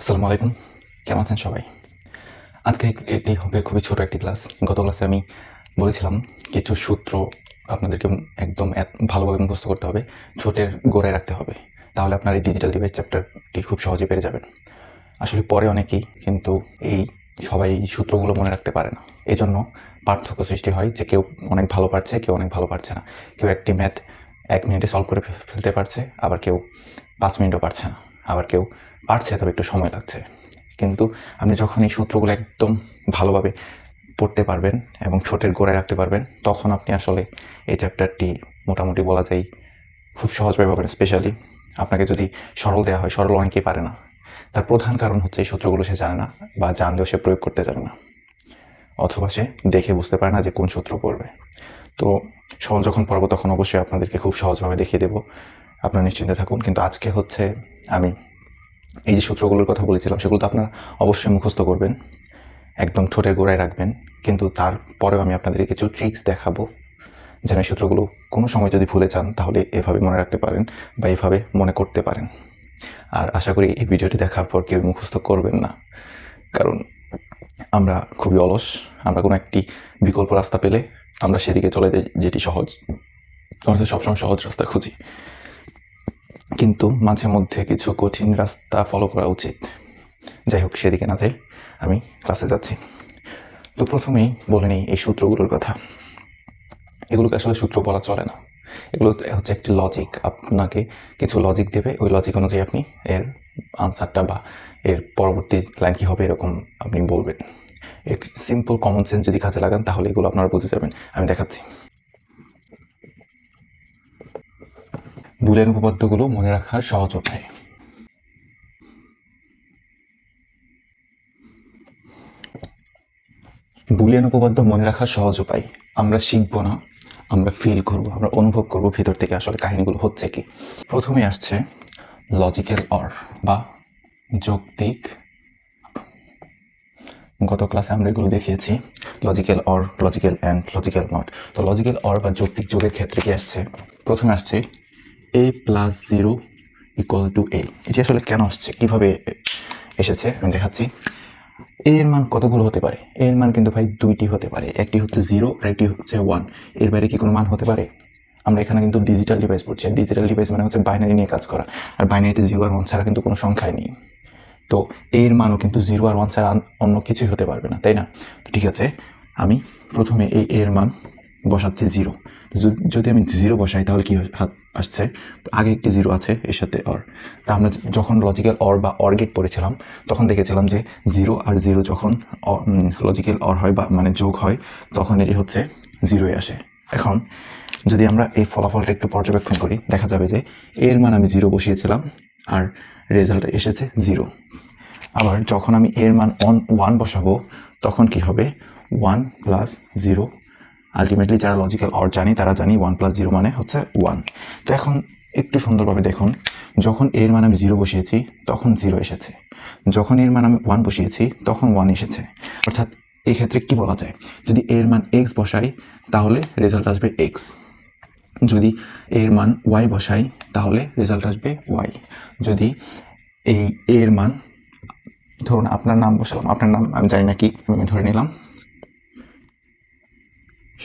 আসসালামু আলাইকুম কেমন আছেন সবাই? আজকে এটি হবে খুবই ছোট একটি ক্লাস। গত ক্লাসে আমি বলেছিলাম কিছু সূত্র আপনাদেরকে একদম ভালোভাবে মুখস্থ করতে হবে, ছোটের গোড়ায় রাখতে হবে। তাহলে আপনার এই ডিজিটাল ডিভাইস চ্যাপ্টারটি খুব সহজে পেরে যাবেন। আসলে পরে অনেকেই কিন্তু এই সবাই এই সূত্রগুলো মনে রাখতে পারে না। এজন্য পার্থক্য সৃষ্টি হয় যে কেউ অনেক ভালো পারছে, কেউ অনেক ভালো পারছে না। কেউ একটি ম্যাথ এক মিনিটে সলভ করে ফেলতে পারছে, আবার কেউ পাঁচ মিনিটও পারছে না। আবার কেউ পারছে তবে একটু সময় লাগছে। কিন্তু আপনি যখন এই সূত্রগুলো একদম ভালোভাবে পড়তে পারবেন এবং ছোটের গোড়ায় রাখতে পারবেন, তখন আপনি আসলে এই চ্যাপ্টারটি মোটামুটি বলা যায় খুব সহজভাবে পাবেন, স্পেশালি আপনাকে যদি সরল দেওয়া হয়, সরল অনেকেই পারে না। তার প্রধান কারণ হচ্ছে এই সূত্রগুলো সে জানে না বা জানলেও সে প্রয়োগ করতে জানে না। অথবা সে দেখে বুঝতে পারে না যে কোন সূত্র পড়বে। তো সরল যখন পড়ব, তখন অবশ্যই আপনাদেরকে খুব সহজভাবে দেখিয়ে দেবো। আপনারা নিশ্চিন্তে থাকুন। কিন্তু আজকে হচ্ছে আমি এই যে সূত্রগুলোর কথা বলেছিলাম, সেগুলো তো আপনারা অবশ্যই মুখস্থ করবেন, একদম ঠোঁটের গোড়ায় রাখবেন, কিন্তু তারপরেও আমি আপনাদেরকে কিছু ট্রিক্স দেখাবো, যেন সূত্রগুলো কোনো সময় যদি ভুলে যান, তাহলে এভাবে মনে রাখতে পারেন বা এভাবে মনে করতে পারেন। আর আশা করি এই ভিডিওটি দেখার পর কেউ মুখস্থ করবেন না, কারণ আমরা খুবই অলস, আমরা কোনো একটি বিকল্প রাস্তা পেলে আমরা সেদিকে চলে যাই যেটি সহজ, অর্থাৎ সবসময় সহজ রাস্তা খুঁজি। কিন্তু মাঝে মধ্যে কিছু কঠিন রাস্তা ফলো করা উচিত। যাই হোক, সেদিকে না যাই, আমি ক্লাসে যাচ্ছি। তো প্রথমেই বলে নিই এই সূত্রগুলোর কথা। এগুলোকে আসলে সূত্র বলা চলে না। এগুলো হচ্ছে একটি লজিক আপনাকে কিছু লজিক দেবে, ওই লজিক অনুযায়ী আপনি এর আনসারটা বা এর পরবর্তী লাইন কী হবে এরকম আপনি বলবেন। এক সিম্পল কমন সেন্স যদি কাজে লাগান, তাহলে এগুলো আপনারা বুঝে যাবেন। আমি দেখাচ্ছি। বুলিয়ান উপপাদ্যগুলো মনে রাখার সহজ উপায় বুলিয়ান উপপাদ্য মনে রাখার সহজ উপায়, আমরা শিখব না, আমরা ফিল করব, আমরা অনুভব করব ভেতর থেকে আসলে কাহিনীগুলো হচ্ছে কি। প্রথমে আসছে লজিক্যাল অর বা যৌক্তিক। গত ক্লাসে আমরা এগুলো দেখিয়েছি logical or logical and logical not তো লজিক্যাল অর বা যৌক্তিক যোগের ক্ষেত্রে কি আসছে? প্রথমে আসছে A plus zero equal to A এটি আসলে কেন আসছে? কীভাবে এসেছে? আমি দেখাচ্ছি। এর মান কতগুলো হতে পারে? এর মান কিন্তু ভাই দুইটি হতে পারে। একটি হচ্ছে জিরো আর একটি হচ্ছে ওয়ানের বাইরে কি কোনো মান হতে পারে? আমরা এখানে কিন্তু ডিজিটাল ডিভাইস পড়ছি। ডিজিটাল ডিভাইস মানে হচ্ছে বাইনারি নিয়ে কাজ করা। আর বাইনারিতে জিরো আর ওয়ান ছাড়া কিন্তু কোনো সংখ্যাই নেই। তো এর মানও কিন্তু জিরো আর ওয়ান ছাড়া অন্য কিছুই হতে পারবে না, তাই না? তো ঠিক আছে, আমি প্রথমে এই এর মান বসাচ্ছি জিরো যদি আমি জিরো বসাই, তাহলে কি হাত আসছে? আগে একটি জিরো আছে, এর সাথে অর তা আমরা যখন লজিক্যাল অর বা অর গেট পড়েছিলাম, তখন দেখেছিলাম যে জিরো আর জিরো যখন লজিক্যাল অর হয় বা মানে যোগ হয়, তখন এটি হচ্ছে জিরোয় আসে। এখন, যদি আমরা এই ফলাফলটা একটু পর্যবেক্ষণ করি, দেখা যাবে যে এর মান আমি জিরো বসিয়েছিলাম আর রেজাল্ট এসেছে জিরো। আবার যখন আমি এর মান অন ওয়ান বসাবো, তখন কি হবে? ওয়ান প্লাস জিরো আলটিমেটলি যারা লজিক্যাল অর জানি, তারা জানি ওয়ান প্লাস জিরো মানে হচ্ছে ওয়ান তো এখন একটু সুন্দরভাবে দেখুন, যখন এর মান আমি জিরো বসিয়েছি, তখন জিরো এসেছে। যখন এর মান আমি ওয়ান বসিয়েছি, তখন ওয়ান এসেছে। অর্থাৎ এই ক্ষেত্রে কি বলা যায়? যদি এর মান এক্স বসাই, তাহলে রেজাল্ট আসবে এক্স যদি এর মান ওয়াই বসাই, তাহলে রেজাল্ট আসবে ওয়াই যদি এই এর মান, ধরুন আপনার নাম বসালাম, আপনার নাম আমি জানি না কি, আমি ধরে নিলাম।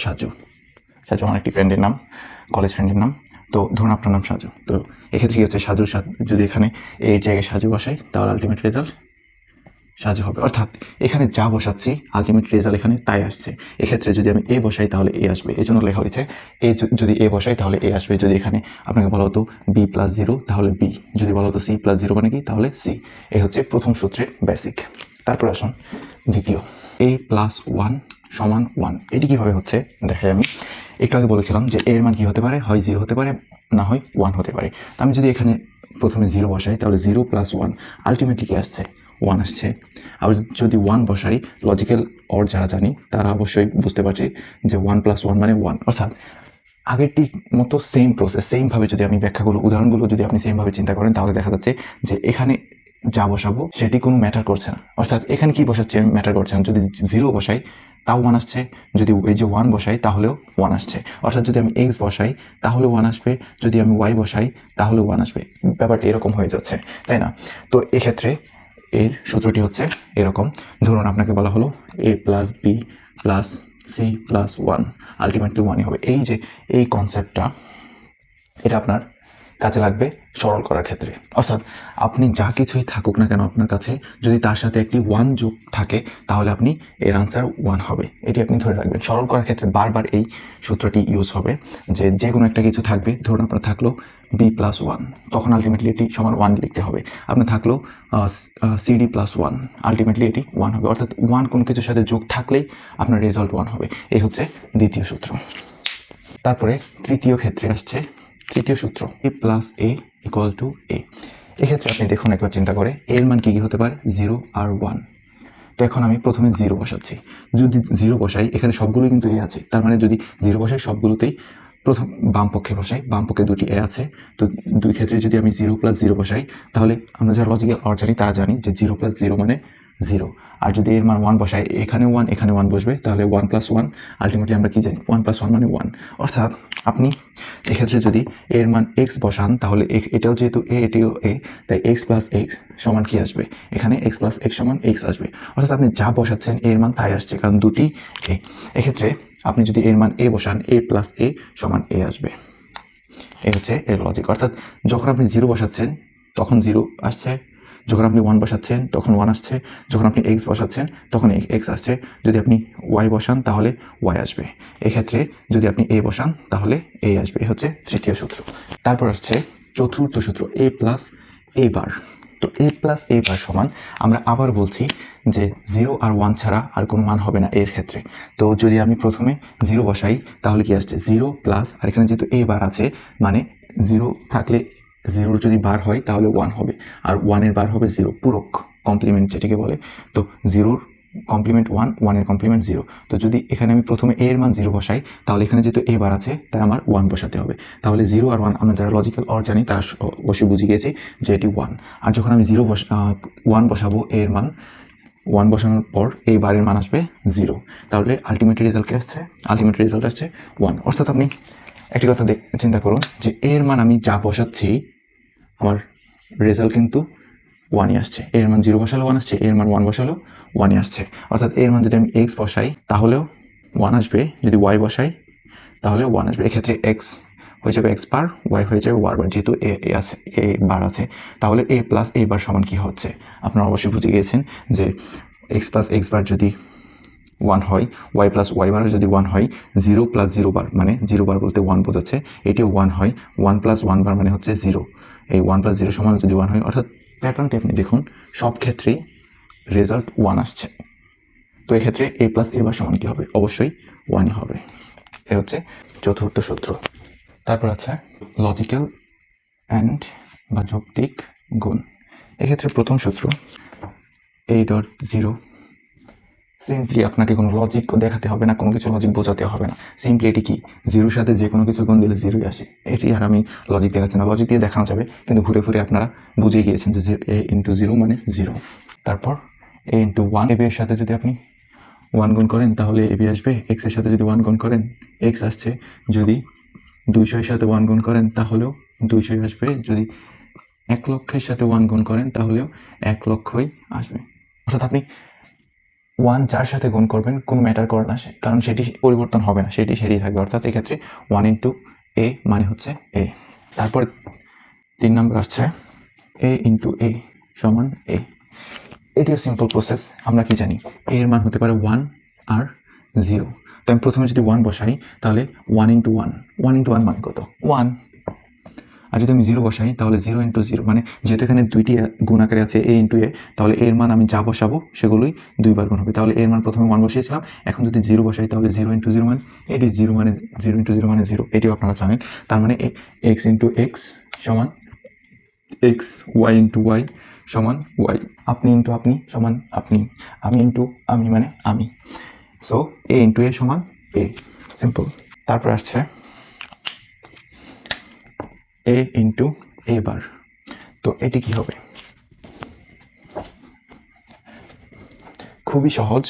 সাজু। সাজু আমার একটি ফ্রেন্ডের নাম কলেজ ফ্রেন্ডের নাম। তো ধরুন আপনার নাম সাজু। তো এক্ষেত্রে কী হচ্ছে, সাজু যদি এখানে এই জায়গায় সাজু বসাই, তাহলে আলটিমেট রেজাল্ট সাজু হবে। অর্থাৎ এখানে যা বসাচ্ছি আলটিমেট রেজাল্ট এখানে তাই আসছে। এক্ষেত্রে যদি আমি এ বসাই, তাহলে এ আসবে। এই জন্য লেখা হয়েছে এ যদি এ বসাই, তাহলে এ আসবে। যদি এখানে আপনাকে বলা হতো বি প্লাস জিরো তাহলে বি যদি বলা হতো সি প্লাস জিরো মানে কি, তাহলে সি এ হচ্ছে প্রথম সূত্রের বেসিক তারপর আসুন দ্বিতীয়। এ প্লাস ওয়ান সমান ওয়ান এটি কীভাবে হচ্ছে? দেখাই আমি। একটু আগে বলেছিলাম যে এর মান কী হতে পারে? হয় জিরো হতে পারে, না হয় ওয়ান হতে পারে। তো আমি যদি এখানে প্রথমে জিরো বসাই, তাহলে জিরো প্লাস ওয়ান আলটিমেটলি কি আসছে? ওয়ান আসছে। আবার যদি ওয়ান বসাই লজিক্যাল অর যারা জানি, তারা অবশ্যই বুঝতে পারছি যে ওয়ান প্লাস ওয়ান মানে ওয়ান অর্থাৎ আগেরটির মতো সেম প্রসেস সেমভাবে যদি আমি ব্যাখ্যাগুলো, উদাহরণগুলো যদি আপনি সেমভাবে চিন্তা করেন, তাহলে দেখা যাচ্ছে যে এখানে যা বসাবো সেটি কোনো ম্যাটার করছে না। অর্থাৎ এখানে কি বসাচ্ছে ম্যাটার করছে যদি জিরো বসাই, তাও ওয়ান আসছে। যদি এই যে ওয়ান বসাই, তাহলেও ওয়ান আসছে। অর্থাৎ যদি আমি এক্স বসাই তাহলে ওয়ান আসবে। যদি আমি ওয়াই বসাই তাহলে ওয়ান আসবে। ব্যাপারটা এরকম হয়ে যাচ্ছে, তাই না? তো এক্ষেত্রে এর সূত্রটি হচ্ছে এরকম। ধরুন আপনাকে বলা হলো A plus B plus C plus one ultimately ওয়ানই হবে। এই যে, এই কনসেপ্টটা এটা আপনার কাজে লাগবে সরল করার ক্ষেত্রে। অর্থাৎ আপনি যা কিছুই থাকুক না কেন আপনার কাছে, যদি তার সাথে একটি ওয়ান যোগ থাকে, তাহলে আপনি এর আনসার ওয়ান হবে। এটি আপনি ধরে রাখবেন। সরল করার ক্ষেত্রে বারবার এই সূত্রটি ইউজ হবে যে যে কোনো একটা কিছু থাকবে, ধরুন আপনার থাকল বি প্লাস ওয়ান তখন আলটিমেটলি এটি সমান ওয়ান লিখতে হবে। আপনার থাকল সিডি প্লাস ওয়ান আলটিমেটলি এটি ওয়ান হবে। অর্থাৎ ওয়ান কোনো কিছুর সাথে যোগ থাকলেই আপনার রেজাল্ট ওয়ান হবে। এই হচ্ছে দ্বিতীয় সূত্র। তারপরে তৃতীয় ক্ষেত্রে আসছে তৃতীয় সূত্র A plus A equal to A এক্ষেত্রে আপনি দেখুন, একবার চিন্তা করে, এর মান কী কী হতে পারে? জিরো আর ওয়ান তো এখন আমি প্রথমে জিরো বসাচ্ছি। যদি জিরো বসাই, এখানে সবগুলোই কিন্তু এ আছে। তার মানে যদি জিরো বসাই, সবগুলোতেই প্রথম বাম পক্ষে বসাই, বাম পক্ষে দুটি এ আছে। তো দুই ক্ষেত্রে যদি আমি জিরো প্লাস জিরো বসাই, তাহলে আমরা যারা লজিক্যাল অর জানি, তারা জানি যে জিরো প্লাস জিরো মানে জিরো। আর যদি এর মান ওয়ান বসাই এখানে ওয়ান এখানে ওয়ান বসবে, তাহলে ওয়ান প্লাস ওয়ান আলটিমেটলি আমরা কি জানি? ওয়ান প্লাস ওয়ান মানে ওয়ান অর্থাৎ আপনি এক্ষেত্রে যদি এর মান এক্স বসান, তাহলে এ- এটাও যেহেতু এ এটিও এ তাই এক্স প্লাস এক্স সমান কী আসবে? এখানে এক্স প্লাস এক্স সমান এক্স আসবে। অর্থাৎ আপনি যা বসাচ্ছেন, এর মান তাই আসছে, কারণ দুটি এ এক্ষেত্রে আপনি যদি এর মান এ বসান এ প্লাস এ সমান এ আসবে। এই হচ্ছে এর লজিক অর্থাৎ যখন আপনি জিরো বসাচ্ছেন, তখন জিরো আসছে যখন আপনি ওয়ান বসাচ্ছেন, তখন ওয়ান আসছে। যখন আপনি এক্স বসাচ্ছেন, তখন এক্স আসছে। যদি আপনি ওয়াই বসান, তাহলে ওয়াই আসবে। এক্ষেত্রে যদি আপনি এ বসান, তাহলে এ আসবে। এই হচ্ছে তৃতীয় সূত্র। তারপর আসছে চতুর্থ সূত্র এ প্লাস এ বার তো এ প্লাস এ বার সমান আমরা আবার বলছি যে জিরো আর ওয়ান ছাড়া আর কোনো মান হবে না এর ক্ষেত্রে। তো যদি আমি প্রথমে জিরো বসাই, তাহলে কি আসছে? জিরো প্লাস আর এখানে যেহেতু এ বার আছে মানে জিরো থাকলে জিরোর যদি বার হয়, তাহলে ওয়ান হবে। আর ওয়ানের বার হবে জিরো পূরক কমপ্লিমেন্ট যেটাকে বলে। তো জিরোর কমপ্লিমেন্ট ওয়ান ওয়ানের কমপ্লিমেন্ট জিরো তো যদি এখানে আমি প্রথমে এর মান জিরো বসাই, তাহলে এখানে যেহেতু এ বার আছে, তাই আমার ওয়ান বসাতে হবে। তাহলে জিরো আর ওয়ান আমরা যারা লজিক্যাল অর জানি, তারা স- অবশ্যই বুঝে গিয়েছি যে এটি ওয়ান আর যখন আমি জিরো বস ওয়ান বসাবো এর মান ওয়ান বসানোর পর এই বারের মান আসবে জিরো তাহলে আলটিমেট রেজাল্ট আসছে আলটিমেট রেজাল্ট আসছে ওয়ান অর্থাৎ আপনি একটি কথা চিন্তা করুন যে এর মান আমি যা বসাচ্ছি, আমার রেজাল্ট কিন্তু ওয়ানই আসছে। এর মান জিরো বসালেও ওয়ান আসছে। এর মান ওয়ান বসালেও ওয়ানই আসছে। অর্থাৎ এর মান যদি আমি এক্স বসাই, তাহলেও ওয়ান আসবে। যদি ওয়াই বসাই তাহলে ওয়ান আসবে। এক্ষেত্রে এক্স হয়ে যাবে এক্স বার ওয়াই হয়ে যাবে ওয়ার বার যেহেতু এ আছে, এ বার আছে, তাহলে এ প্লাস এ বার সমান কী হচ্ছে? আপনারা অবশ্যই বুঝে গিয়েছেন যে এক্স প্লাস এক্স বার যদি ওয়ান হয় ওয়াই প্লাস ওয়াই বার যদি ওয়ান হয় জিরো প্লাস জিরো বার মানে জিরো বার বলতে ওয়ান বোঝাচ্ছে, এটিও ওয়ান হয় ওয়ান প্লাস ওয়ান বার মানে হচ্ছে জিরো এই ওয়ান প্লাস জিরো সমান যদি ওয়ান হয়, অর্থাৎ প্যাটার্নটি আপনি দেখুন, সব ক্ষেত্রেই রেজাল্ট ওয়ান আসছে। তো এক্ষেত্রে এ প্লাস এ বার সমান কী হবে? অবশ্যই ওয়ানই হবে। এ হচ্ছে চতুর্থ সূত্র। তারপর আছে লজিক্যাল অ্যান্ড বা যৌক্তিক গুণ। এক্ষেত্রে প্রথম সূত্র এই ডট জিরো সিম্পলি আপনাকে কোনো লজিক দেখাতে হবে না, কোনো কিছু লজিক বোঝাতে হবে না। সিম্পলি এটি কি? জিরোর সাথে যে কোনো কিছু গুণ দিলে জিরোই আসে। এটি আর আমি লজিক দেখাচ্ছি না। লজিক দিয়ে দেখানো যাবে, কিন্তু ঘুরে ফিরে আপনারা বুঝে গিয়েছেন যে এ ইন্টু জিরো মানে জিরো তারপর এ ইন্টু ওয়ান এ এর সাথে যদি আপনি ওয়ান গুণ করেন, তাহলে এ বি আসবে। এক্সের সাথে যদি ওয়ান গুণ করেন এক্স আসছে। যদি দুইশোর সাথে ওয়ান গুণ করেন, তাহলেও দুইশোই আসবে। যদি এক লক্ষের সাথে ওয়ান গুণ করেন, তাহলেও এক লক্ষই আসবে। অর্থাৎ আপনি ওয়ান যার সাথে গুণ করবেন, কোনো ম্যাটার করে না, কারণ সেটি পরিবর্তন হবে না, সেটি সেটি থাকবে। অর্থাৎ এক্ষেত্রে ওয়ান ইন্টু এ মানে হচ্ছে এ তারপর তিন নম্বর আসছে এ ইন্টু এ সমান এ এটিও সিম্পল প্রসেস আমরা কি জানি? এ এর মান হতে পারে ওয়ান আর জিরো তো আমি প্রথমে যদি ওয়ান বসাই, তাহলে one into one one into one মানে কত? ওয়ান আর যদি আমি জিরো বসাই, তাহলে জিরো ইন্টু জিরো মানে যেহেতু এখানে দুইটি গুণ আকারে আছে এ ইন্টু এ তাহলে এর মান আমি যা বসাবো সেগুলোই দুইবার গুণ হবে। তাহলে এর মান প্রথমে ওয়ান বসিয়েছিলাম, এখন যদি জিরো বসাই, তাহলে জিরো ইন্টু জিরো মানে এটি জিরো মানে জিরো ইন্টু জিরো মানে জিরো এটিও আপনারা জানেন। তার মানে এক্স ইন্টু এক্স সমান এক্স ওয়াই ইন্টু ওয়াই সমান ওয়াই আপনি ইন্টু আপনি সমান আপনি, আমি ইন্টু আমি মানে আমি। সো এ ইন্টু এ সমান এ সিম্পল তারপর আসছে এ ইন্টু এ বার তো এটি কি হবে? খুবই সহজ।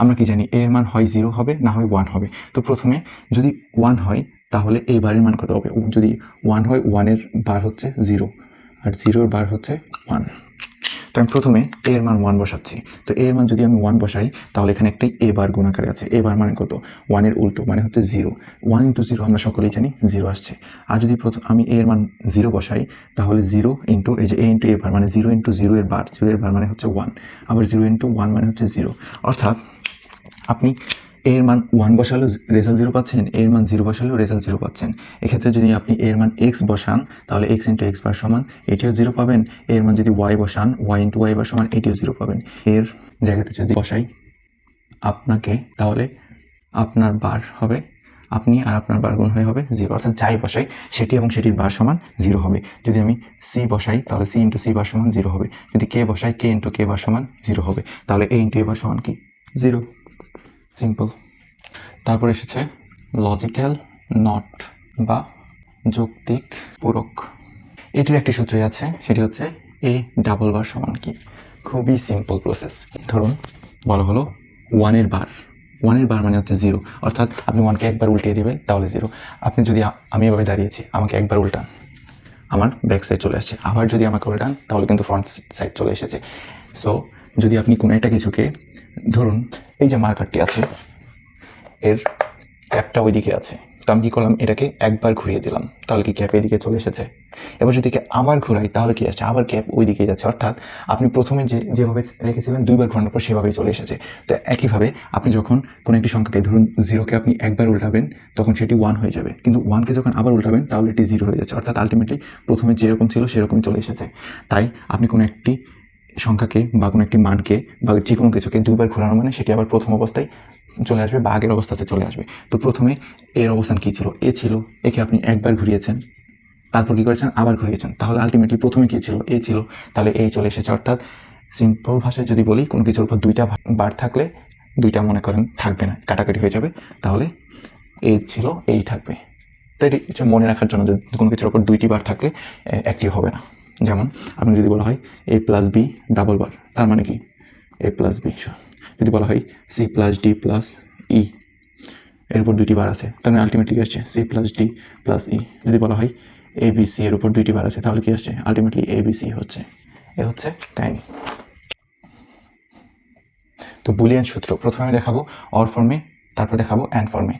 আমরা কি জানি এর মান হয় জিরো হবে, না হয় ওয়ান হবে। তো প্রথমে যদি ওয়ান হয়, তাহলে এ বারের মান কত হবে? যদি ওয়ান হয় ওয়ানের বার হচ্ছে জিরো আর জিরোর বার হচ্ছে ওয়ান তো আমি প্রথমে এ এর মান ওয়ান বসাচ্ছি। তো এ এর মান যদি আমি ওয়ান বসাই, তাহলে এখানে একটাই এ বার গুণাকারে আছে। এ বার মানে কত? ওয়ানের উল্টো মানে হচ্ছে জিরো ওয়ান ইন্টু জিরো আমরা সকলেই জানি জিরো আসছে। আর যদি প্রথম আমি এ এর মান জিরো বসাই, তাহলে জিরো ইন্টু এই যে এ ইন্টু এ বার মানে জিরো ইন্টু জিরো এর বার। জিরো এর বার মানে হচ্ছে ওয়ান আবার জিরো ইন্টু ওয়ান মানে হচ্ছে জিরো অর্থাৎ আপনি এর মান ওয়ান বসালেও রেজাল্ট জিরো পাচ্ছেন, এর মান জিরো বসালেও রেজাল্ট জিরো পাচ্ছেন। এক্ষেত্রে যদি আপনি এর মান এক্স বসান, তাহলে এক্স ইন্টু এক্স বার সমান, এটিও জিরো পাবেন। এর মান যদি ওয়াই বসান ওয়াই ইন্টু ওয়াই বার সমান, এটিও জিরো পাবেন। এর জায়গাতে যদি বসাই আপনাকে, তাহলে আপনার বার হবে, আপনি আর আপনার বার গুণ হয়ে হবে জিরো অর্থাৎ যাই বসাই, সেটি এবং সেটির বার সমান জিরো হবে। যদি আমি সি বসাই, তাহলে সি ইন্টু সি বার সমান জিরো হবে। যদি কে বসাই কে ইন্টু কে বার সমান জিরো হবে। তাহলে এ ইন্টু এ বার সমান কি? জিরো সিম্পল তারপর এসেছে লজিক্যাল নট বা যৌক্তিক, পূরক। এটির একটি সূত্রই আছে, সেটি হচ্ছে এ ডাবল বার সমান কি? খুবই সিম্পল প্রসেস ধরুন, বলা হলো ওয়ানের বার ওয়ানের বার মানে হচ্ছে জিরো অর্থাৎ আপনি ওয়ানকে একবার উল্টিয়ে দেবেন, তাহলে জিরো আপনি যদি আমি এভাবে দাঁড়িয়েছি, আমাকে একবার উল্টান। আমার ব্যাক সাইড চলে আসছে। আবার যদি আমাকে উল্টান, তাহলে কিন্তু ফ্রন্ট সাইড চলে এসেছে। সো যদি আপনি কোনো একটা কিছুকে ধরুন, এই যে মার্কারটি আছে, এর ক্যাপটা ওইদিকে আছে। তো আমি কী করলাম, এটাকে একবার ঘুরিয়ে দিলাম, তাহলে কি ক্যাপ এদিকে চলে এসেছে? এবার যদি আবার ঘুরাই, তাহলে কি আসছে? আবার ক্যাপ ওই দিকে যাচ্ছে। অর্থাৎ আপনি প্রথমে যে, যেভাবে রেখেছিলেন, দুইবার ঘোরানোর পর সেভাবেই চলে এসেছে। তো একইভাবে আপনি যখন কোনো একটি সংখ্যাকে, ধরুন জিরোকে আপনি একবার উল্টাবেন, তখন সেটি ওয়ান হয়ে যাবে। কিন্তু ওয়ানকে যখন আবার উল্টাবেন, তাহলে এটি জিরো হয়ে যাচ্ছে। অর্থাৎ আলটিমেটলি প্রথমে যেরকম ছিল, সেরকমই চলে এসেছে। তাই আপনি কোনো একটি সংখ্যাকে বা কোনো একটি মানকে বা যে কোনো কিছুকে দুইবার ঘোরানো মানে সেটি আবার প্রথম অবস্থায় চলে আসবে বা আগের অবস্থাতে চলে আসবে। তো প্রথমে এর অবস্থান কী ছিল? এ ছিল, একে আপনি একবার ঘুরিয়েছেন, তারপর কী করেছেন? আবার ঘুরিয়েছেন। তাহলে আলটিমেটলি প্রথমে কী ছিল? এ ছিল, তাহলে এই চলে এসেছে। অর্থাৎ সিম্পল ভাষায় যদি বলি, কোনো কিছুর উপর দুইটা বার থাকলে দুইটা মনে করেন থাকবে না, কাটাকাটি হয়ে যাবে। তাহলে এ ছিল, এই থাকবে। তো এটি কিছু মনে রাখার জন্য যে কোনো কিছুর উপর দুইটি বার থাকলে একটি হবে না। যেমন আপনি যদি বলা হয় A plus B double bar তার মানে কি? এ প্লাস বি যদি বলা হয় C plus D plus E এর উপর দুইটি বার আছে, তাহলে আলটিমেটলি কি আসছে? C plus D plus E যদি বলা হয় এ বি সি এর উপর দুইটি বার আছে, তাহলে কি আসছে? আলটিমেটলি এ বি সি হচ্ছে। এ হচ্ছে কাহিনী তো বুলিয়ান সূত্র, প্রথমে আমি দেখাবো অর ফর্মে তারপর দেখাবো অ্যান্ড ফর্মে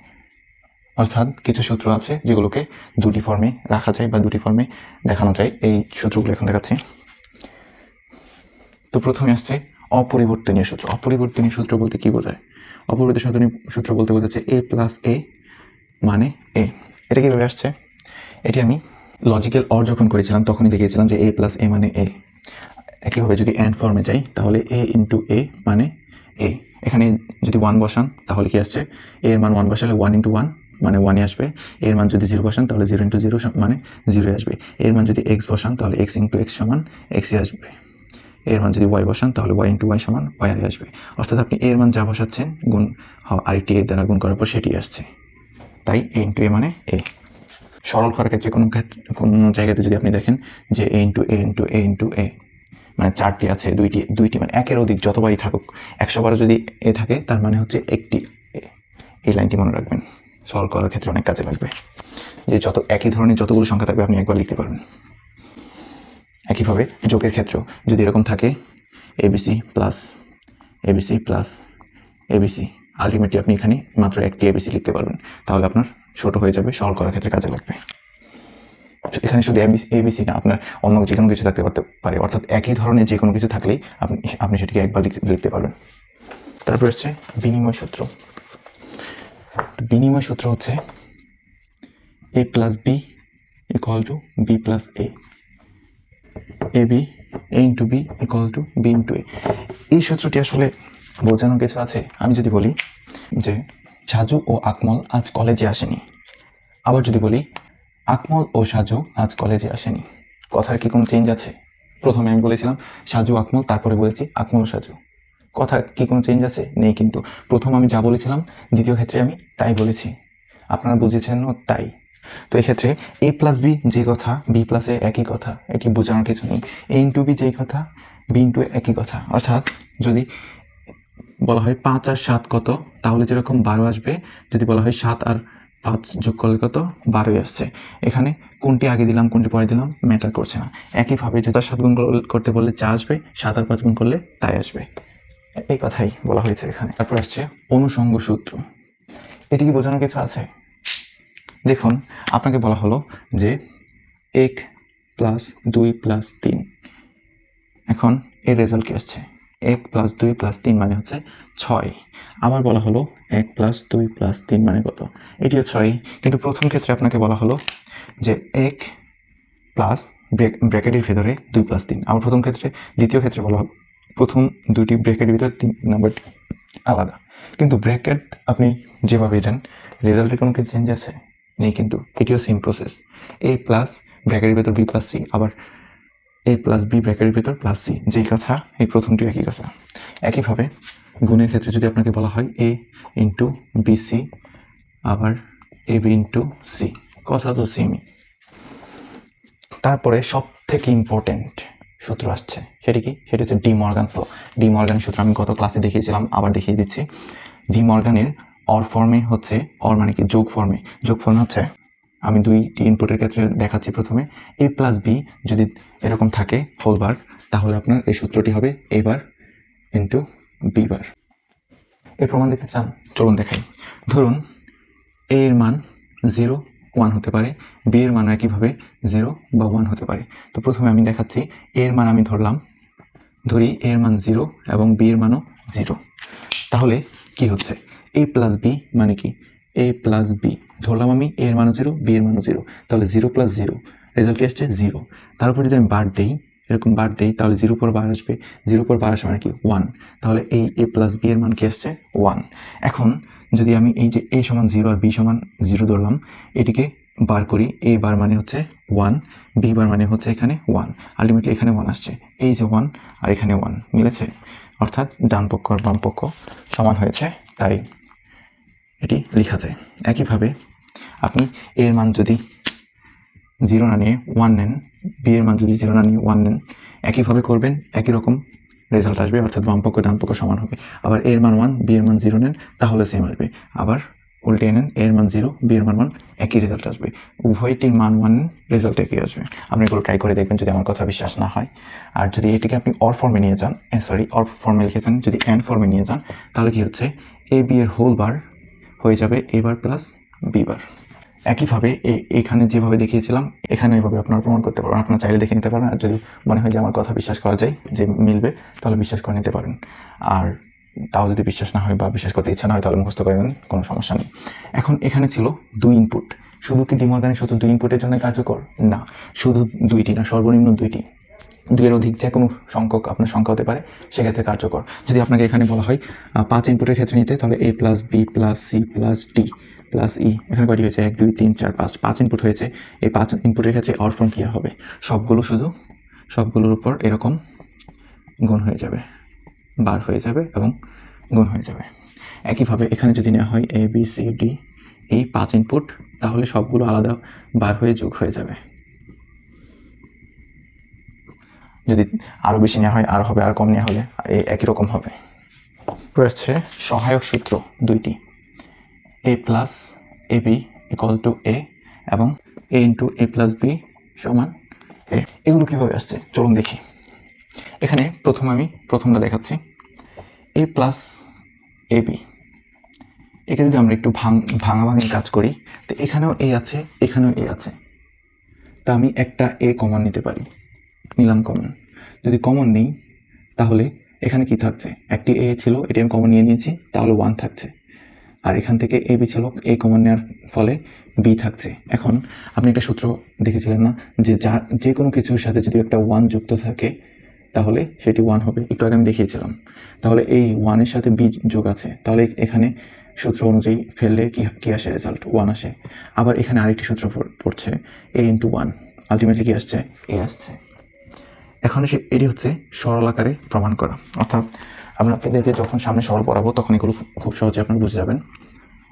অর্থাৎ কিছু সূত্র আছে যেগুলোকে দুটি ফর্মে রাখা যায় বা দুটি ফর্মে দেখানো যায়। এই সূত্রগুলো এখন দেখাচ্ছি। তো প্রথমে আসছে অপরিবর্তনীয় সূত্র। অপরিবর্তনীয় সূত্র বলতে কি বোঝায়? অপরিবর্তনীয় সূত্র বলতে বোঝাচ্ছে এ প্লাস এ মানে এ এটা কীভাবে আসছে? এটি আমি লজিক্যাল অর যখন করেছিলাম, তখনই দেখিয়েছিলাম যে এ প্লাস এ মানে এ একইভাবে যদি অ্যান্ড ফর্মে যাই, তাহলে এ ইন্টু এ মানে এ এখানে যদি ওয়ান বসান, তাহলে কি আসছে? এ এর মান ওয়ান বসালে ওয়ান ইন্টু ওয়ান মানে ওয়ানে আসবে, এর মান যদি জিরো বসান, তাহলে জিরো ইন্টু জিরো মানে জিরোই আসবে। এর মান যদি এক্স বসান, তাহলে এক্স ইন্টু এক্স সমান এক্সই আসবে। এর মান যদি ওয়াই বসান, তাহলে ওয়াই ইন্টু ওয়াই সমান ওয়াই আসবে। অর্থাৎ আপনি এর মান যা বসাচ্ছেন, গুণ আরেকটি এর দ্বারা গুণ করার পর সেটি আসছে। তাই এ ইন্টু এ মানে এ সরল করার ক্ষেত্রে কোনো ক্ষেত্রে কোনো জায়গাতে যদি আপনি দেখেন যে A into A into A into A মানে চারটি আছে, দুইটি দুইটি মানে একের অধিক যতবারই থাকুক, একশো বারো যদি এ থাকে, তার মানে হচ্ছে একটি এই লাইনটি মনে রাখবেন। সলভ করার ক্ষেত্রে অনেক কাজে লাগবে। যে যত, একই ধরনের যতগুলো সংখ্যা থাকবে, আপনি একবার লিখতে পারবেন। একইভাবে যোগের ক্ষেত্রেও, যদি এরকম থাকে ABC plus ABC plus ABC ultimately আপনি এখানে মাত্র একটি এবিসি লিখতে পারবেন। তাহলে আপনার ছোট হয়ে যাবে সলভ করার ক্ষেত্রে কাজে লাগবে। এখানে শুধু এবিসি না, আপনার অন্য যে কোনো কিছু থাকতে পারতে পারে। অর্থাৎ একই ধরনের যে কোনো কিছু থাকলেই আপনি আপনি সেটিকে একবার লিখতে লিখতে পারবেন। তারপর হচ্ছে বিনিময় সূত্র। বিনিময় সূত্র হচ্ছে A plus B equal to B plus A A B A into B equal to B into A এই সূত্রটি আসলে বোঝানোর কিছু আছে। আমি যদি বলি যে সাজু ও আকমল আজ কলেজে আসেনি। আবার যদি বলি আকমল ও সাজু আজ কলেজে আসেনি। কথার কি কোনো চেঞ্জ আছে? প্রথমে আমি বলেছিলাম সাজু, আকমল, তারপরে বলেছি আকমল সাজু। কথার কি কোনো চেঞ্জ আছে? নেই কিন্তু। প্রথম আমি যা বলেছিলাম, দ্বিতীয় ক্ষেত্রে আমি তাই বলেছি। আপনারা বুঝেছেন তাই। তো এক্ষেত্রে এ প্লাস বি যে কথা বি প্লাস এ একই কথা, এটি বোঝানোর কিছু নেই। এ ইন্টু বি যেই কথা বি ইন্টু একই কথা। অর্থাৎ যদি বলা হয় পাঁচ আর সাত কত, তাহলে যেরকম বারো আসবে, যদি বলা হয় সাত আর পাঁচ যোগ করলে কত? বারোই আসছে। এখানে কোনটি আগে দিলাম, কোনটি পরে দিলাম ম্যাটার করছে না। একইভাবে যদি সাত গুণ কর- করতে বললে যা আসবে, সাত আর পাঁচ গুণ করলে তাই আসবে। এই কথাই বলা হয়েছে এখানে। তারপর আসছে অনুষঙ্গ সূত্র এটি কি বোঝানোর কিছু আছে? দেখুন, আপনাকে বলা হলো যে এক প্লাস দুই প্লাস তিন। এখন এর রেজাল্ট কি আসছে? এক প্লাস দুই প্লাস তিন মানে হচ্ছে ছয়। আবার বলা হলো এক প্লাস দুই প্লাস তিন মানে কত? এটিও ছয়। কিন্তু প্রথম ক্ষেত্রে আপনাকে বলা হলো যে এক প্লাস ব্র্যাকেটের ভেতরে দুই প্লাস তিন। আবার প্রথম ক্ষেত্রে, দ্বিতীয় ক্ষেত্রে বলা প্রথম দুটি ব্র্যাকেটের ভিতরে তিন নাম্বারটি আলাদা। কিন্তু ব্র্যাকেট আপনি যেভাবে দেন রেজাল্টের কোনো চেঞ্জ আছে? নেই কিন্তু, এটিও সেম প্রসেস এ প্লাস ব্র্যাকেটের ভেতর বি প্লাস সি আবার এ প্লাস বি ব্র্যাকেটের ভেতর প্লাস সি যেই কথা, এই প্রথমটি একই কথা। একইভাবে গুণের ক্ষেত্রে যদি আপনাকে বলা হয় এ ইন্টু বি সি আবার এ বি ইন্টু সি কথা তো সেমই তারপরে সব থেকে ইম্পর্টেন্ট সূত্র আসছে। সেটি কি? সেটি হচ্ছে ডি মর্গান ল। ডি সূত্র আমি গত ক্লাসে দেখিয়েছিলাম, আবার দেখিয়ে দিচ্ছি। ডি মর্গানের অর ফর্মে হচ্ছে, অর মানে কি? যোগ ফর্মে। যোগ ফর্মে হচ্ছে, আমি দুইটি ইনপুটের ক্ষেত্রে দেখাচ্ছি প্রথমে। এ প্লাস বি যদি এরকম থাকে হোল বার তাহলে আপনার এই সূত্রটি হবে এ বার ইন্টু বি বার। এর প্রমাণ দেখতে চান? চলুন দেখাই। ধরুন, এ এর মান জিরো ওয়ান হতে পারে বি এর মান একইভাবে জিরো বা ওয়ান হতে পারে। তো প্রথমে আমি দেখাচ্ছি এ এর মান আমি ধরলাম, ধরি এ এর মান জিরো এবং বি এর মানও জিরো তাহলে কি হচ্ছে? এ প্লাস বি মানে কি? এ প্লাস বি ধরলাম আমি এ এর মানও জিরো বি এর মানও জিরো তাহলে জিরো প্লাস জিরো রেজাল্টটি আসছে? জিরো তার উপর যদি আমি বার দেই, এরকম বার দেই, তাহলে জিরো পর বার আসবে। জিরো পর বার আসে মানে কি? ওয়ান তাহলে এই এ প্লাস বি এর মান কি আসছে? ওয়ান এখন যদি আমি এই যে এ সমান জিরো আর বি সমান জিরো ধরলাম, এটিকে বার করি এ বার মানে হচ্ছে ওয়ান বি বার মানে হচ্ছে এখানে ওয়ান আলটিমেটলি এখানে ওয়ান আসছে। এই যে ওয়ান আর এখানে ওয়ান মিলেছে, অর্থাৎ ডান পক্ষ আর বাম পক্ষ সমান হয়েছে, তাই এটি লেখা যায়। একইভাবে আপনি এর মান যদি জিরো না নিয়ে ওয়ান নেন বি এর মান যদি জিরো না নিয়ে ওয়ান নেন, একইভাবে করবেন, একই রকম রেজাল্ট আসবে, অর্থাৎ বাম পক্ষ ডান পক্ষ সমান হবে। আবার এর মান ওয়ান বি এর মান জিরো নেন, তাহলে সেম আসবে। আবার উল্টে নেন এর মান জিরো বি এর মান ওয়ান একই রেজাল্ট আসবে। উভয়টির মান ওয়ান রেজাল্ট একই আসবে। আপনি এগুলো ট্রাই করে দেখবেন যদি আমার কথা বিশ্বাস না হয়। আর যদি এটিকে আপনি অর ফর্মে নিয়ে যান সরি অর ফর্মে লিখেছেন, যদি অ্যান্ড ফর্মে নিয়ে যান, তাহলে কি হচ্ছে? এ বি এর হোল বার হয়ে যাবে এ বার প্লাস বি বার একইভাবে এ- এখানে যেভাবে দেখিয়েছিলাম, এখানে এইভাবে আপনারা প্রমাণ করতে পারবেন। আপনারা চাইলে দেখে নিতে পারবেন আর যদি মনে হয় যে আমার কথা বিশ্বাস করা যায়, যে মিলবে, তাহলে বিশ্বাস করে নিতে পারেন। আর তাও যদি বিশ্বাস না হয় বা বিশ্বাস করতে ইচ্ছা না হয়, তাহলে মুখস্থ করে নেন, কোনো সমস্যা নেই। এখন এখানে ছিল দুই ইনপুট শুধু কি ডিমর্গানের শুধু দুই ইনপুটের জন্য কার্যকর? না, শুধু দুইটি না, সর্বনিম্ন দুইটি। দুইয়ের অধিক যে কোনো সংখ্যক আপনার সংখ্যা হতে পারে, সেক্ষেত্রে কার্যকর। যদি আপনাকে এখানে বলা হয় পাঁচ ইনপুটের ক্ষেত্রে নিতে, তাহলে A plus B plus C plus D plus E এখানে কয়টি হয়েছে? এক দুই তিন চার পাঁচ। পাঁচ ইনপুট হয়েছে। এই পাঁচ ইনপুটের ক্ষেত্রে আউটফ্রম কী হবে? সবগুলো শুধু সবগুলোর উপর এরকম গুণ হয়ে যাবে বার হয়ে যাবে এবং গুণ হয়ে যাবে। একইভাবে এখানে যদি নেওয়া হয় এ বি সি ডি এই পাঁচ ইনপুট তাহলে সবগুলো আলাদা বার হয়ে যোগ হয়ে যাবে। যদি আরও বেশি নেওয়া হয় আরও হবে আর কম নেওয়া হলে এই একই রকম হবে। রয়েছে সহায়ক সূত্র দুইটি। A plus A B equal to A এবং A into A plus B সমান এ এগুলো কীভাবে আসছে? চলুন দেখি। এখানে প্রথম আমি প্রথমটা দেখাচ্ছি। এ প্লাস এ বি একে যদি আমরা একটু ভাঙ ভাঙাভাঙি কাজ করি, তো এখানেও এ আছে, এখানেও এ আছে। তা আমি একটা এ কমন নিতে পারি। নিলাম কমন যদি কমন নেই, তাহলে এখানে কি থাকছে? একটি এ ছিল, এটি আমি কমন নিয়ে নিয়েছি, তাহলে ওয়ান থাকছে। আর এখান থেকে এ বি ছিল। এ কমন নেওয়ার ফলে বি থাকছে। এখন আপনি একটা সূত্র দেখেছিলেন না যে যা, যে কোনো কিছুর সাথে যদি একটা ওয়ান যুক্ত থাকে, তাহলে সেটি ওয়ান হবে। একটু আগে আমি দেখিয়েছিলাম। তাহলে এই ওয়ানের সাথে বি যোগ আছে। তাহলে এখানে সূত্র অনুযায়ী ফেললে কি, কী আসে রেজাল্ট ওয়ান আসে। আবার এখানে আরেকটি সূত্র পড়ছে। এ ইন্টু ওয়ান আলটিমেটলি কী আসছে? এ আসছে। এখন সে এটি হচ্ছে সরল আকারে প্রমাণ করা। অর্থাৎ আপনাদেরকে যখন সামনে সরল পড়াবো তখন এগুলো খুব সহজে আপনারা বুঝে যাবেন।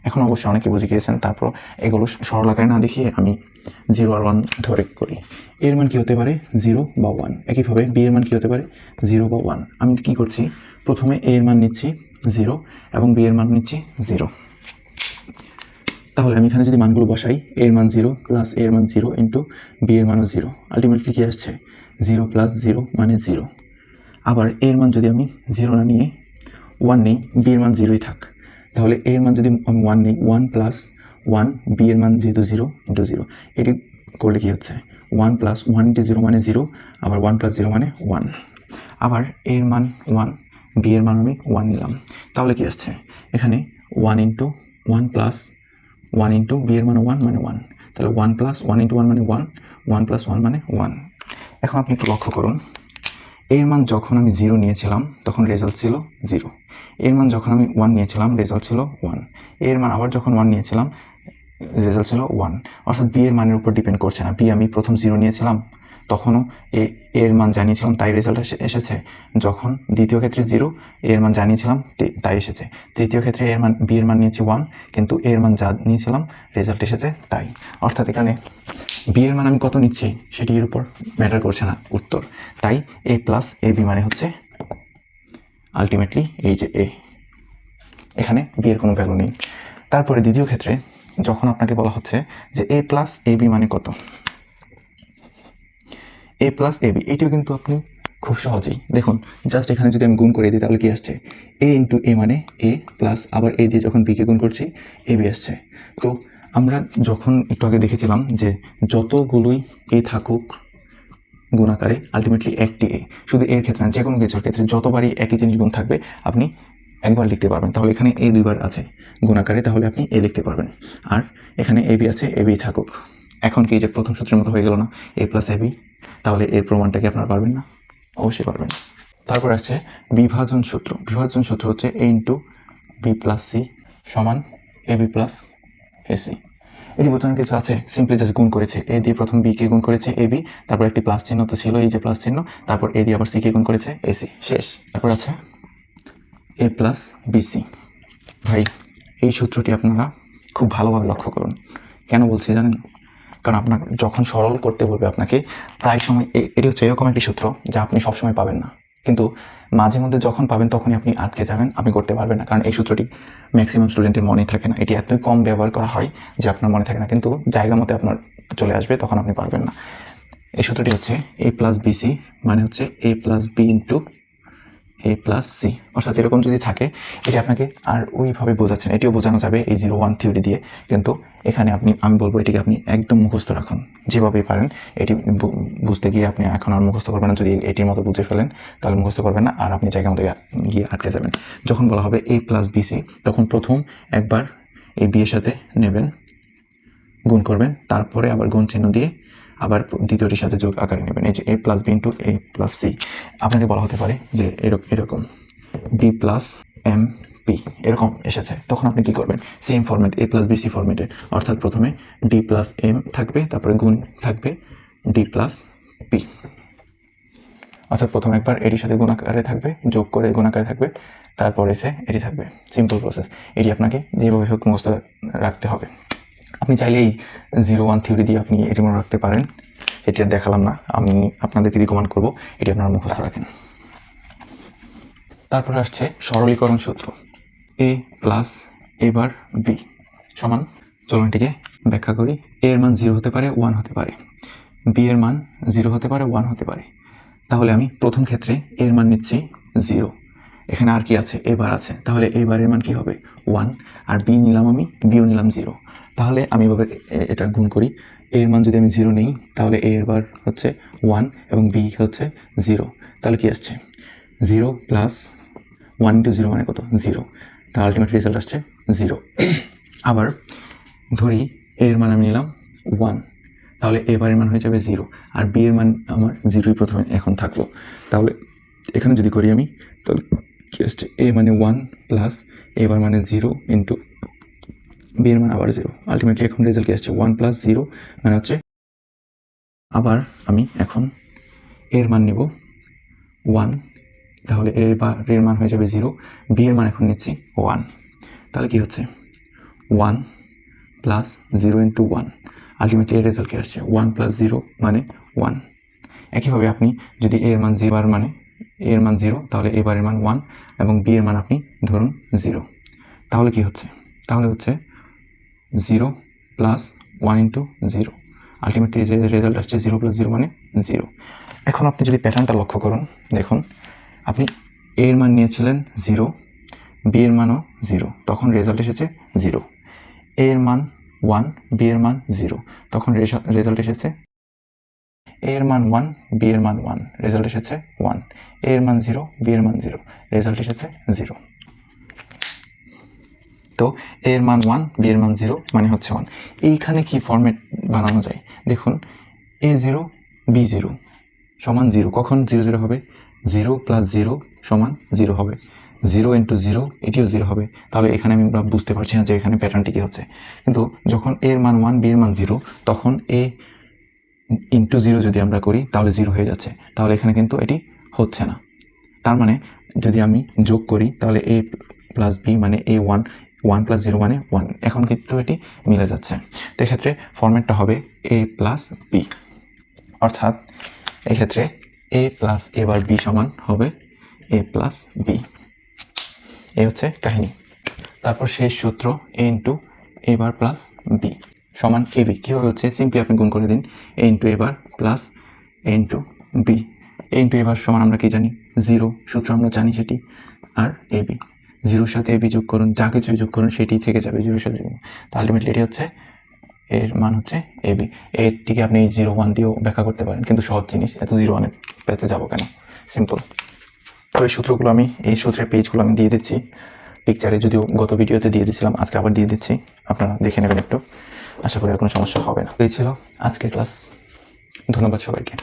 এখন অবশ্যই অনেকে বুঝে গিয়েছেন, তারপর এগুলো সরল আকারে না দেখিয়ে আমি জিরো আর ওয়ান ধরে করি। এর মান কী হতে পারে? জিরো বা ওয়ান একইভাবে বি এর মান কী হতে পারে? জিরো বা ওয়ান আমি কী করছি? প্রথমে এ এর মান নিচ্ছি জিরো এবং বি এর মান নিচ্ছি জিরো তাহলে আমি এখানে যদি মানগুলো বসাই এর মান জিরো প্লাস এর মান জিরো ইন্টু বি এর মানও জিরো আলটিমেটলি কী আসছে? জিরো প্লাস জিরো মানে জিরো আবার এর মান যদি আমি জিরো না নিয়ে ওয়ান নেই বি এর মান জিরোই থাক। তাহলে এর মান যদি আমি ওয়ান নেই ওয়ান প্লাস ওয়ান বি এর মান যেহেতু জিরো ইন্টু জিরো এটি করলে কী হচ্ছে? One plus one into zero মানে জিরো আবার ওয়ান প্লাস জিরো মানে ওয়ান আবার এর মান ওয়ান বি এর মান আমি ওয়ান নিলাম। তাহলে কি আসছে? এখানে one into one plus one into B এর মান ওয়ান মানে ওয়ান তাহলে one plus one into one মানে ওয়ান ওয়ান প্লাস ওয়ান মানে ওয়ান এখন আপনি একটু লক্ষ্য করুন। এর মান যখন আমি জিরো নিয়েছিলাম, তখন রেজাল্ট ছিল জিরো এর মান যখন আমি ওয়ান নিয়েছিলাম রেজাল্ট ছিল ওয়ানের মান আবার যখন ওয়ান নিয়েছিলাম রেজাল্ট ছিল ওয়ান অর্থাৎ বি এর মানের উপর ডিপেন্ড করছে না। বি আমি প্রথম জিরো নিয়েছিলাম তখনও এ, এর মান জানিয়েছিলাম, তাই রেজাল্ট এসেছে। যখন দ্বিতীয় ক্ষেত্রে জিরো এর মান জানিয়েছিলাম তাই এসেছে। তৃতীয় ক্ষেত্রে এর মান বি এর মান নিয়েছি ওয়ান কিন্তু এর মান যা নিয়েছিলাম রেজাল্ট এসেছে তাই। অর্থাৎ এখানে বি এর মান আমি কত নিচ্ছি, সেটির উপর ম্যাটার করছে না, উত্তর। তাই এ প্লাস এ বি মানে হচ্ছে আলটিমেটলি এই যে এ এখানে বি এর কোনো ভ্যালু নেই। তারপরে দ্বিতীয় ক্ষেত্রে যখন আপনাকে বলা হচ্ছে যে এ প্লাস এ বি মানে কত এ প্লাস এ বি এটিও কিন্তু আপনি খুব সহজেই, দেখুন জাস্ট এখানে যদি আমি গুণ করে দিই, তাহলে কি আসছে? এ ইন্টু এ মানে এ প্লাস আবার এ দিয়ে যখন বিকে গুণ করছি এ বি আসছে। তো আমরা যখন একটু আগে দেখেছিলাম যে যতগুলোই এ থাকুক গুণাকারে আলটিমেটলি একটি এ শুধু এর ক্ষেত্রে না, যে কোনো কিছুর ক্ষেত্রে যতবারই একই জিনিস গুণ থাকবে, আপনি একবার লিখতে পারবেন। তাহলে এখানে এ দুইবার আছে গুণাকারে, তাহলে আপনি এ লিখতে পারবেন। আর এখানে এ বি আছে এ বি থাকুক। এখন কি যে প্রথম সূত্রের মতো হয়ে গেল না? এ প্লাস এ বি তাহলে এর প্রমাণটা কি আপনারা পারবেন না? অবশ্যই পারবেন। তারপর আসছে বিভাজন সূত্র। বিভাজন সূত্র হচ্ছে A into B plus C সমান A B plus A C এটি বোঝানোর কিছু আছে সিম্পলি জাস্ট গুণ করেছে। এ দিয়ে প্রথম বি কে গুণ করেছে এ বি তারপর একটি প্লাস চিহ্ন তো ছিল, এই যে প্লাস চিহ্ন, তারপর এ দিয়ে আবার সি কে গুণ করেছে এ সি শেষ। তারপর আছে এ প্লাস বিসি ভাই, এই সূত্রটি আপনারা খুব ভালোভাবে লক্ষ্য করুন। কেন বলছি জানেন? কারণ আপনার যখন সরল করতে বলবে আপনাকে, প্রায় সময় এটি হচ্ছে এরকম একটি সূত্র যা আপনি সবসময় পাবেন না। কিন্তু মাঝে মধ্যে যখন পাবেন তখনই আপনি আটকে যাবেন, আপনি করতে পারবেন না। কারণ এই সূত্রটি ম্যাক্সিমাম স্টুডেন্টের মনে থাকে না। এটি এতই কম ব্যবহার করা হয় যে আপনার মনে থাকে না। কিন্তু জায়গা মতে আপনার চলে আসবে, তখন আপনি পারবেন না। এই সূত্রটি হচ্ছে এ প্লাস বিসি মানে হচ্ছে A plus B into A plus C অর্থাৎ এরকম যদি থাকে, এটি আপনাকে আর ওইভাবে বোঝাচ্ছেন এটিও বোঝানো যাবে এই জিরো ওয়ান থিওরি দিয়ে। কিন্তু এখানে আপনি, আমি বলব এটিকে আপনি একদম মুখস্থ রাখুন। যেভাবেই পারেন, এটি বুঝতে গিয়ে আপনি এখন আর মুখস্থ করবেন না। যদি এটির মতো বুঝে ফেলেন, তাহলে মুখস্থ করবেন না। আর আপনি জায়গা মতো গিয়ে আটকে যাবেন। যখন বলা হবে এ প্লাস বিসি তখন প্রথম একবার এই বিয়ের সাথে নেবেন, গুণ করবেন। তারপরে আবার গুণ চিহ্ন দিয়ে আবার দ্বিতীয়টির সাথে যোগ আকারে নেবেন। এই যে A plus B into A plus C আপনাকে বলা হতে পারে যে এরকম এরকম বি প্লাস এম পি এরকম এসেছে। তখন আপনি কি করবেন? Same format A plus B C ফরম্যাটের অর্থাৎ প্রথমে ডি প্লাস এম থাকবে, তারপরে গুণ থাকবে ডি প্লাস পি অর্থাৎ প্রথম একবার এটির সাথে গুণাকারে থাকবে, যোগ করে গুণাকারে থাকবে, তারপরে এসে এটি থাকবে। সিম্পল প্রসেস এটি আপনাকে যেভাবে হোক মুখস্থ রাখতে হবে। আপনি চাইলে এই জিরো ওয়ান থিওরি দিয়ে আপনি এটি মনে রাখতে পারেন। এটি আর দেখালাম না, আমি আপনাদেরকে রিকমেন্ড করব। এটি আপনারা মুখস্থ রাখেন। তারপরে আসছে সরলীকরণ সূত্র। এ প্লাস এবার বি সমান, চলুন এটিকে ব্যাখ্যা করি। এ এর মান জিরো হতে পারে ওয়ান হতে পারে। বি এর মান জিরো হতে পারে ওয়ান হতে পারে। তাহলে আমি প্রথম ক্ষেত্রে এর মান নিচ্ছি জিরো এখানে আর কি আছে? এবার আছে। তাহলে এবারের মান কি হবে? ওয়ান আর বি নিলাম আমি বিও নিলাম জিরো তাহলে আমি এভাবে এ- এটা গুণ করি। এ এর মান যদি আমি জিরো নিই, তাহলে এ এর বার হচ্ছে ওয়ান এবং বি হচ্ছে জিরো তাহলে কি আসছে? Zero plus one into zero মানে কত? জিরো তার আলটিমেট রেজাল্ট আসছে জিরো আবার ধরি এ এর মান আমি নিলাম ওয়ান তাহলে এ বারের মান হয়ে যাবে জিরো আর বি এর মান আমার জিরোই প্রথমে এখন থাকল। তাহলে এখানে যদি করি আমি, তাহলে কী আসছে? এ মানে ওয়ান প্লাস এবার মানে জিরো ইন্টু বি এর মান আবার জিরো আলটিমেটলি এখন রেজাল্ট কি আসছে? ওয়ান প্লাস জিরো মানে হচ্ছে আবার আমি এখন এর মান নেব ওয়ান তাহলে এর বা এর মান হয়ে যাবে জিরো বি এর মান এখন নিচ্ছি ওয়ান তাহলে কি হচ্ছে? One plus zero into one ultimately এর রেজাল্ট কি আসছে? ওয়ান প্লাস জিরো মানে ওয়ান একইভাবে আপনি যদি এর মান জিরো আর মানে এর মান জিরো তাহলে এবারের মান ওয়ান এবং বি এর মান আপনি ধরুন জিরো তাহলে কি হচ্ছে? তাহলে হচ্ছে zero plus one into zero ultimately result আসছে জিরো প্লাস জিরো মানে জিরো এখন আপনি যদি প্যাটার্নটা লক্ষ্য করুন, দেখুন, আপনি এ এর মান নিয়েছিলেন জিরো বি এর মানও জিরো তখন রেজাল্ট এসেছে জিরো এ এর মান ওয়ান বি এর মান জিরো তখন রেজাল্ট এসেছে এ এর মান ওয়ান বি এর মান ওয়ান রেজাল্ট এসেছে ওয়ান এ এর মান জিরো বি এর মান জিরো রেজাল্ট এসেছে জিরো তো এর মান ওয়ান বি এর মান জিরো মানে হচ্ছে ওয়ান এইখানে কি ফরম্যাট বানানো যায়? দেখুন এ জিরো বি জিরো সমান জিরো কখন জিরো জিরো হবে? জিরো প্লাস জিরো সমান জিরো হবে। জিরো ইন্টু জিরো এটিও জিরো হবে। তাহলে এখানে আমি বুঝতে পারছি না যে এখানে প্যাটার্নটি কী হচ্ছে। কিন্তু যখন এর মান ওয়ান বি এর মান জিরো তখন এ ইন্টু জিরো যদি আমরা করি, তাহলে জিরো হয়ে যাচ্ছে। তাহলে এখানে কিন্তু এটি হচ্ছে না। তার মানে যদি আমি যোগ করি, তাহলে এ প্লাস বি মানে A one one plus zero মানে ওয়ান এখন কিন্তু এটি মিলে যাচ্ছে। তো এক্ষেত্রে ফরম্যাটটা হবে এ প্লাস বি অর্থাৎ এক্ষেত্রে এ প্লাস এবার বি সমান হবে এ প্লাস বি এ হচ্ছে কাহিনী। তারপর শেষ সূত্র A into A bar plus B সমান এ বি কীভাবে হচ্ছে? সিম্পলি আপনি গুণ করে দিন। A into A bar plus A into B A into A bar সমান আমরা কি জানি? জিরো সূত্র আমরা জানি সেটি। আর এ বি জিরোর সাথে এ বি যোগ করুন, যা কিছু যোগ করুন, সেটি থেকে যাবে জিরোর সাথে। তো আলটিমেটলি এটি হচ্ছে, এর মান হচ্ছে এ বি এটিকে আপনি জিরো ওয়ান দিয়েও ব্যাখ্যা করতে পারেন, কিন্তু সহজ জিনিস, এত জিরো ওয়ানের প্যাচে যাব কেন? সিম্পল তো এই সূত্রগুলো আমি, এই সূত্রের পেজগুলো আমি দিয়ে দিচ্ছি। পিকচারে যদিও গত ভিডিওতে দিয়ে দিয়েছিলাম, আজকে আবার দিয়ে দিচ্ছি। আপনারা দেখে নেবেন একটু। আশা করি আর কোনো সমস্যা হবে না। এই ছিল আজকের ক্লাস ধন্যবাদ সবাইকে।